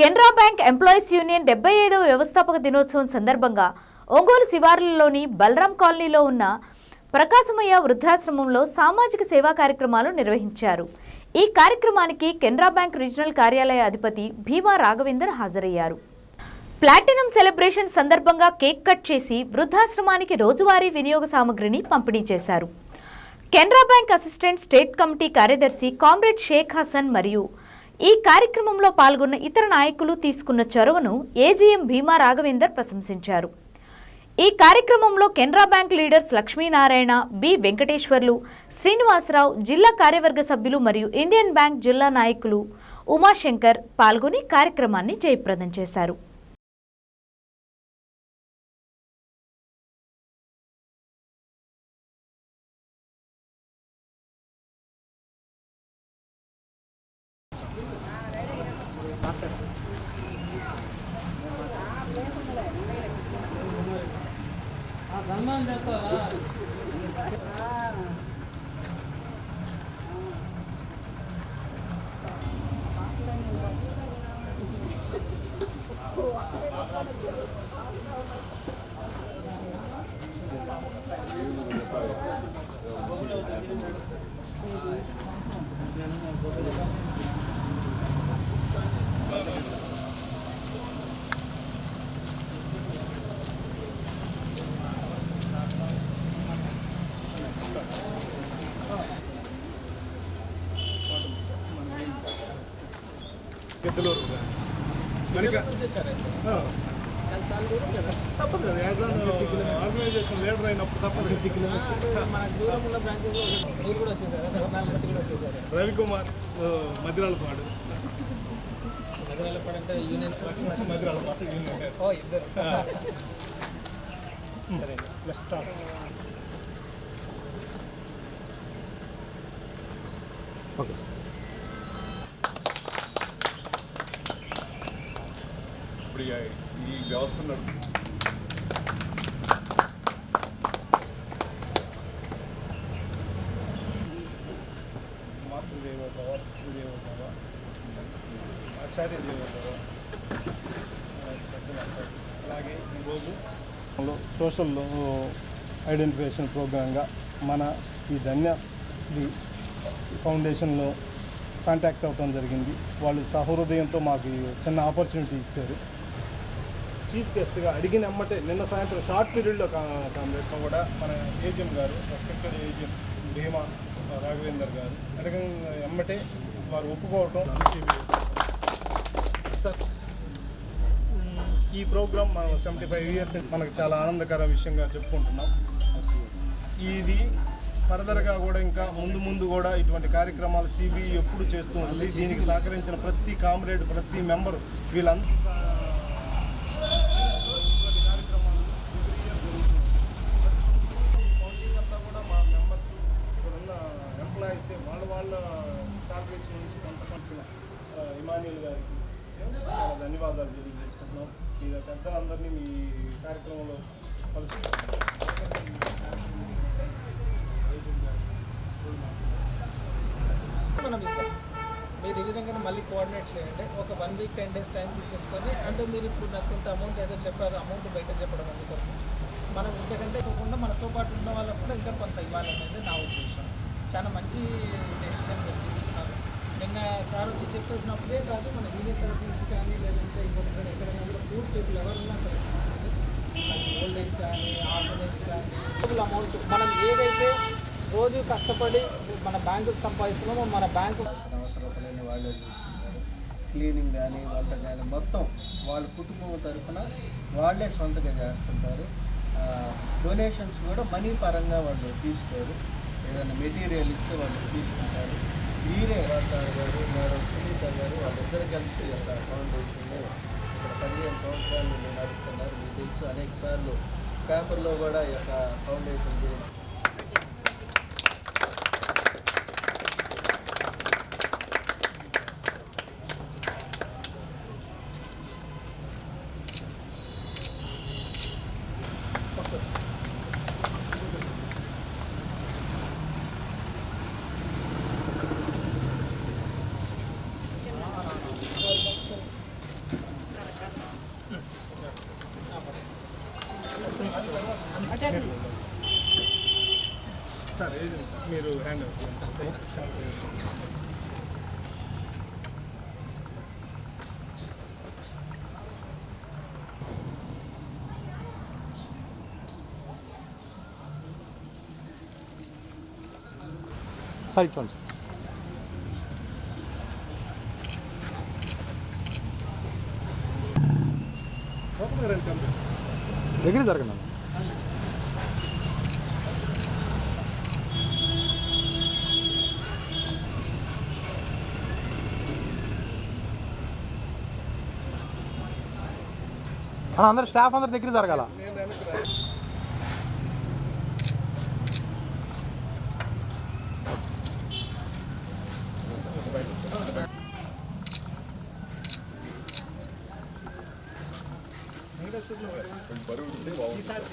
Canara bank employees union డెబ్బై ఐదవ వ్యవస్థాపక దినోత్సవం సందర్భంగా ఒంగోలు శివార్లలోని బలరాం కాలనీలో ఉన్న ప్రకాశమయ్య వృద్ధాశ్రమంలో సామాజిక సేవా కార్యక్రమాలు నిర్వహించారు. ఈ కార్యక్రమానికి కెనరా బ్యాంక్ రీజనల్ కార్యాలయ అధిపతి భీమా రాఘవేందర్ హాజరయ్యారు. ప్లాటినం సెలబ్రేషన్ సందర్భంగా కేక్ కట్ చేసి వృద్ధాశ్రమానికి రోజువారీ వినియోగ సామగ్రిని పంపిణీ చేశారు. Canara bank assistant state committee కార్యదర్శి కామ్రేడ్ షేక్ హసన్ మరియు ఈ కార్యక్రమంలో పాల్గొన్న ఇతర నాయకులు తీసుకున్న చొరవను ఏజీఎం భీమా రాఘవేందర్ ప్రశంసించారు. ఈ కార్యక్రమంలో Canara bank leaders Lakshminarayana B Venkateswarlu Srinivasarao జిల్లా కార్యవర్గ సభ్యులు మరియు ఇండియన్ బ్యాంక్ జిల్లా నాయకులు ఉమాశంకర్ పాల్గొని కార్యక్రమాన్ని జయప్రదం చేశారు. 나만 잠깐. Thank you. గిద్దలూరు బ్రాంచ్ మనకి. తప్పదు కదా యాజ్ ఆర్గనైజేషన్ లీడర్ అయినప్పుడు తప్పదు కదా. మన దూరం ఉన్న బ్రాంచెస్ మీరు ఇప్పుడు ఈ- ఈ వ్యవస్థ నడుపు మాతృదేవో భవ పితృదేవో భవ ఆచార్య భవ అలాగే ఈరోజు సోషల్ ఐడెంటిఫికేషన్ ప్రోగ్రాంగా మన ఈ ధన్య శ్రీ ఫౌండేషన్లో కాంటాక్ట్ అవ్వడం జరిగింది. వాళ్ళు సహృదయంతో మాకు చిన్న ఆపర్చునిటీ ఇచ్చారు. చీఫ్ గెస్ట్గా అడిగిన ఎమ్మటే నిన్న సాయంత్రం షార్ట్ పీరియడ్లో కాంగ్రెస్ కూడా మన ఏజిఎం గారు రెస్పెక్టెడ్ ఏజిఎం భీమా రాఘవేందర్ గారు అడగ ఎమ్మటే వారు ఒప్పుకోవటం సార్ ఈ ప్రోగ్రామ్ మనం సెవెంటీ ఫైవ్ ఇయర్స్ మనకు చాలా ఆనందకర విషయంగా చెప్పుకుంటున్నాం. ఇది ఫర్దర్గా కూడా ఇంకా ముందు ముందు కూడా ఇటువంటి కార్యక్రమాలు సిబి ఎప్పుడు చేస్తూ ఉంటుంది దీనికి సహకరించిన ప్రతి కామ్రేడ్ ప్రతి మెంబరు వీళ్ళంతా ఇటువంటి కార్యక్రమాలు every year జరుగుతుంది. ఈ ఫౌండింగ్ అంతా కూడా మా మెంబర్స్ ఇక్కడ ఉన్న ఎంప్లాయీస్ వాళ్ళ వాళ్ళ శాలరీస్ నుంచి కొంత కొంచెం ఇమాన్యుల్ గారికి చాలా ధన్యవాదాలు తెలియజేసుకుంటున్నాం మీ పెద్దలందరినీ మీ కార్యక్రమంలో మనం ఇస్తాం. మీరు ఈ విధంగా మళ్ళీ కోఆర్డినేట్ చేయండి. ఒక one week ten days time తీసేసుకొని అండ్ మీరు ఇప్పుడు నాకు కొంత అమౌంట్ ఏదో చెప్పారు అమౌంట్ బయట చెప్పడం అందుకోసం మనం ఇంతకంటే ఇవ్వకుండా మనతో పాటు ఉన్న వాళ్ళకు కూడా ఇంకా కొంత ఇవ్వాలనేది నా ఉద్దేశం. చాలా మంచి డెసిషన్ మీరు తీసుకున్నారు. నిన్న సార్ వచ్చి చెప్పేసినప్పుడే కాదు మన యూనియన్ తరఫు నుంచి కానీ లేదంటే ఇంకొకసారి ఎక్కడైనా కూడా పూర్తి పీపుల్ ఎవరున్నా సరే తీసుకోండి కానీ ఆర్ఫనేజ్ కానీ ఫుల్ అమౌంట్ మనం ఏదైతే రోజు కష్టపడి మన బ్యాంకుకు సంపాదిస్తున్నామో మన బ్యాంకు అవసరం లేని వాళ్ళే చూసుకుంటారు క్లీనింగ్ కానీ వంట కానీ మొత్తం వాళ్ళ కుటుంబం తరఫున వాళ్ళే సొంతగా చేస్తుంటారు డొనేషన్స్ కూడా మనీ పరంగా వాళ్ళు తీసుకోరు ఏదైనా మెటీరియల్ ఇస్తే వాళ్ళు తీసుకుంటారు వీరే వాసారి గారు మేడం సునీత గారు వాళ్ళిద్దరు కలిసి ఈ యొక్క ఇక్కడ పదిహేను సంవత్సరాలు నడుపుతున్నారు మీకు తెలుసు అనేక సార్లు. పేపర్లో కూడా ఈ యొక్క ఫౌండేషన్ గురించి సార్ ఇచ్చుకోండి సార్ దగ్గర జరగండి మన అందరు స్టాఫ్ అందరి దగ్గర జరగాల. ఈసారి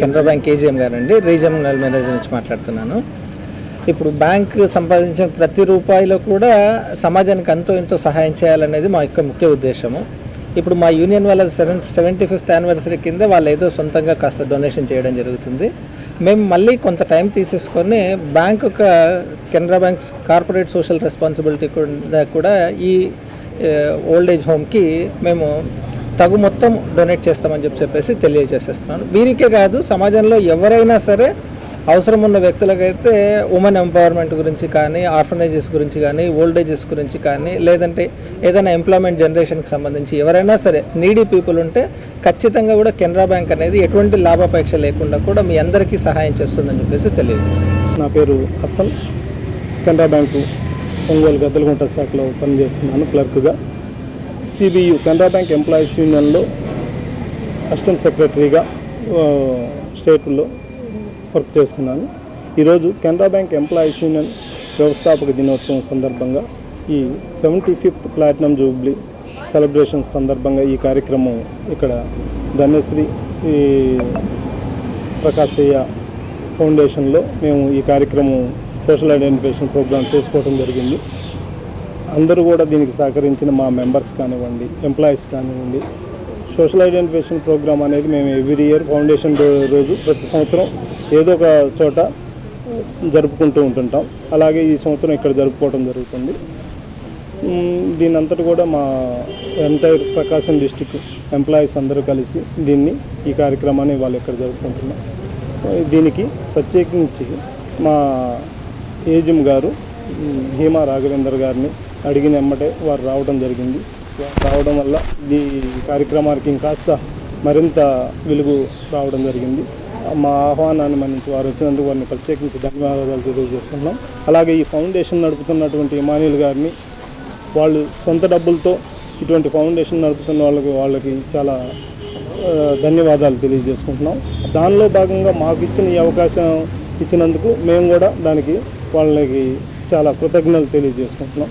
కెనరా బ్యాంక్ ఏజిఎం గారండి. రీజనల్ మేనేజర్ నుంచి మాట్లాడుతున్నాను. ఇప్పుడు బ్యాంక్ సంపాదించిన ప్రతి రూపాయిలో కూడా సమాజానికి అంతో ఎంతో సహాయం చేయాలనేది మా యొక్క ముఖ్య ఉద్దేశము. ఇప్పుడు మా యూనియన్ వాళ్ళ సెవెన్ సెవెంటీ ఫిఫ్త్ యానివర్సరీ కింద వాళ్ళు ఏదో సొంతంగా కాస్త డొనేషన్ చేయడం జరుగుతుంది. మేము మళ్ళీ కొంత టైం తీసేసుకొని బ్యాంక్ ఒక Canara bank corporate social responsibility కూడా ఈ ఓల్డ్ ఏజ్ హోమ్కి మేము తగు మొత్తం డొనేట్ చేస్తామని చెప్పి చెప్పేసి తెలియజేసేస్తున్నాను. వీరికే కాదు సమాజంలో ఎవరైనా సరే అవసరం ఉన్న వ్యక్తులకైతే ఉమెన్ ఎంపవర్మెంట్ గురించి కానీ ఆర్ఫనైజెస్ గురించి కానీ ఓల్డేజెస్ గురించి కానీ లేదంటే ఏదైనా ఎంప్లాయ్మెంట్ జనరేషన్కి సంబంధించి ఎవరైనా సరే నీడీ పీపుల్ ఉంటే ఖచ్చితంగా కూడా కెనరా బ్యాంక్ అనేది ఎటువంటి లాభాపేక్ష లేకుండా కూడా మీ అందరికీ సహాయం చేస్తుందని చెప్పేసి తెలియజేస్తుంది నా పేరు అసల్. కెనరా బ్యాంకు ఒంగోలు గద్దలగుంట శాఖలో పనిచేస్తున్నాను క్లర్క్గా. సిబియు కెనరా బ్యాంక్ ఎంప్లాయీస్ యూనియన్లో అసిస్టెంట్ సెక్రటరీగా స్టేట్లో వర్క్ చేస్తున్నాను. ఈరోజు కెనరా బ్యాంక్ ఎంప్లాయీస్ యూనియన్ వ్యవస్థాపక దినోత్సవం సందర్భంగా ఈ seventy fifth platinum jubilee celebration సందర్భంగా ఈ కార్యక్రమం ఇక్కడ ధన్యశ్రీ ఈ ప్రకాశయ్య ఫౌండేషన్లో మేము ఈ కార్యక్రమం సోషల్ ఐడెంటిఫికేషన్ ప్రోగ్రామ్ చేసుకోవడం జరిగింది. అందరూ కూడా దీనికి సహకరించిన మా మెంబర్స్ కానివ్వండి ఎంప్లాయీస్ కానివ్వండి సోషల్ ఐడెంటిఫికేషన్ ప్రోగ్రామ్ అనేది మేము ఎవ్రీ ఇయర్ ఫౌండేషన్ రోజు ప్రతి సంవత్సరం ఏదో ఒక చోట జరుపుకుంటూ ఉంటుంటాం. అలాగే ఈ సంవత్సరం ఇక్కడ జరుపుకోవడం జరుగుతుంది. దీని అంతటి కూడా మా ఎంటైర్ ప్రకాశం డిస్టిక్ ఎంప్లాయీస్ అందరూ కలిసి దీన్ని ఈ కార్యక్రమాన్ని వాళ్ళు ఇక్కడ జరుపుకుంటున్నాం. దీనికి ప్రత్యేకించి మా ఏజిమ్ గారు హీమా రాఘవేందర్ గారిని అడిగిన ఎమ్మటే వారు రావడం జరిగింది. రావడం వల్ల ఈ కార్యక్రమానికి ఇంకాస్త మరింత వెలుగు రావడం జరిగింది. మా ఆహ్వానాన్ని మన్నించి వారు వచ్చినందుకు వారిని ప్రత్యేకించి ధన్యవాదాలు తెలియజేసుకున్నాం అలాగే ఈ ఫౌండేషన్ నడుపుతున్నటువంటి ఇమానియల్ గారిని వాళ్ళు సొంత డబ్బులతో ఇటువంటి ఫౌండేషన్ నడుపుతున్న వాళ్ళకి వాళ్ళకి చాలా ధన్యవాదాలు తెలియజేసుకుంటున్నాం. దానిలో భాగంగా మాకు ఇచ్చిన ఈ అవకాశం ఇచ్చినందుకు మేము కూడా దానికి వాళ్ళకి చాలా కృతజ్ఞతలు తెలియజేసుకుంటున్నాం.